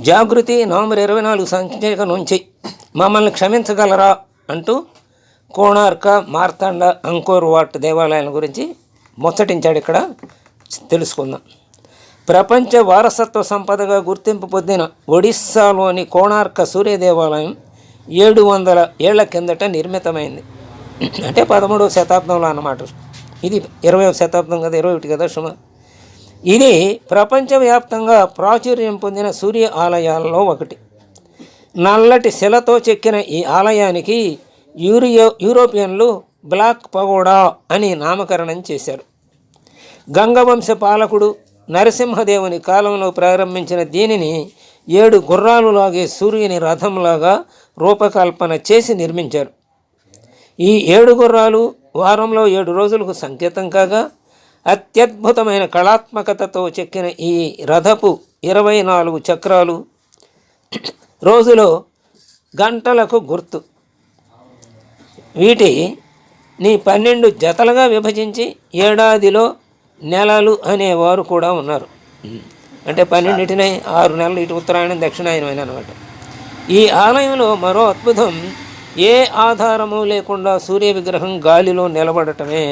జాగృతి November ఇరవై నాలుగు సంఖ్యక నుంచి మమ్మల్ని క్షమించగలరా అంటూ కోణార్క మార్తాండ అంకోర్ వాట్ దేవాలయాల గురించి ముచ్చటించాడు ఇక్కడ. తెలుసుకుందాం. ప్రపంచ వారసత్వ సంపదగా గుర్తింపు పొందిన ఒడిస్సాలోని కోణార్క సూర్య దేవాలయం ఏడు వందల ఏళ్ళ కిందట నిర్మితమైంది. అంటే పదమూడవ శతాబ్దంలో అన్నమాట. ఇది ఇరవై శతాబ్దం కదా ఇరవై ఒకటి కదా సుమారు. ఇది ప్రపంచవ్యాప్తంగా ప్రాచుర్యం పొందిన సూర్య ఆలయాలలో ఒకటి. నల్లటి శిలతో చెక్కిన ఈ ఆలయానికి యూరియో యూరోపియన్లు బ్లాక్ పగోడా అని నామకరణం చేశారు. గంగవంశ పాలకుడు నరసింహదేవుని కాలంలో ప్రారంభించిన దీనిని ఏడు గుర్రాలు లాగే సూర్యుని రథంలాగా రూపకల్పన చేసి నిర్మించారు. ఈ ఏడు గుర్రాలు వారంలో ఏడు రోజులకు సంకేతం కాగా అత్యద్భుతమైన కళాత్మకతతో చెక్కిన ఈ రథపు ఇరవై నాలుగు చక్రాలు రోజులో గంటలకు గుర్తు. వీటి నీ పన్నెండు జతలుగా విభజించి ఏడాదిలో నెలలు అనేవారు కూడా ఉన్నారు. అంటే పన్నెండింటిని ఆరు నెలలు ఇటు ఉత్తరాయణం దక్షిణాయనమైన అనమాట. ఈ ఆలయంలో మరో అద్భుతం ఏ ఆధారము లేకుండా సూర్య విగ్రహం గాలిలో నిలబడటమే.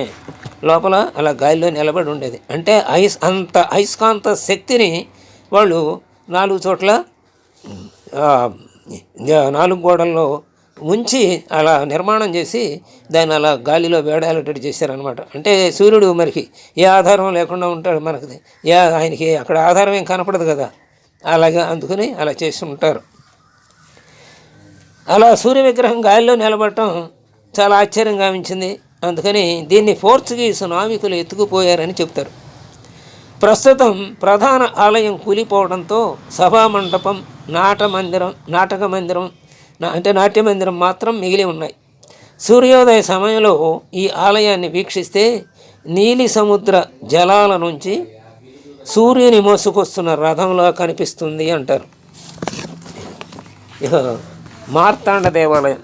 లోపల అలా గాలిలో నిలబడి ఉండేది. అంటే ఐస్ అంత అయస్కాంత శక్తిని వాళ్ళు నాలుగు చోట్ల నాలుగు గోడల్లో ఉంచి అలా నిర్మాణం చేసి దాన్ని అలా గాలిలో వేడాలేటట్టు చేశారనమాట అంటే సూర్యుడు మనకి ఏ ఆధారం లేకుండా ఉంటాడు మనకి. ఏ ఆయనకి అక్కడ ఆధారం ఏం కనపడదు కదా. అలాగా అందుకని అలా చేసి ఉంటారు. అలా సూర్య విగ్రహం గాలిలో నిలబడటం చాలా ఆశ్చర్యం గావించింది. అందుకని దీన్ని పోర్చుగీస్ నావికులు ఎత్తుకుపోయారని చెప్తారు. ప్రస్తుతం ప్రధాన ఆలయం కూలిపోవడంతో సభా మండపం నాట మందిరం నాటక మందిరం అంటే నాట్య మందిరం మాత్రం మిగిలి ఉన్నాయి. సూర్యోదయ సమయంలో ఈ ఆలయాన్ని వీక్షిస్తే నీలి సముద్ర జలాల నుంచి సూర్యుని మోసుకొస్తున్న రథంలా కనిపిస్తుంది అంటారు. ఇక మార్తాండ దేవాలయం.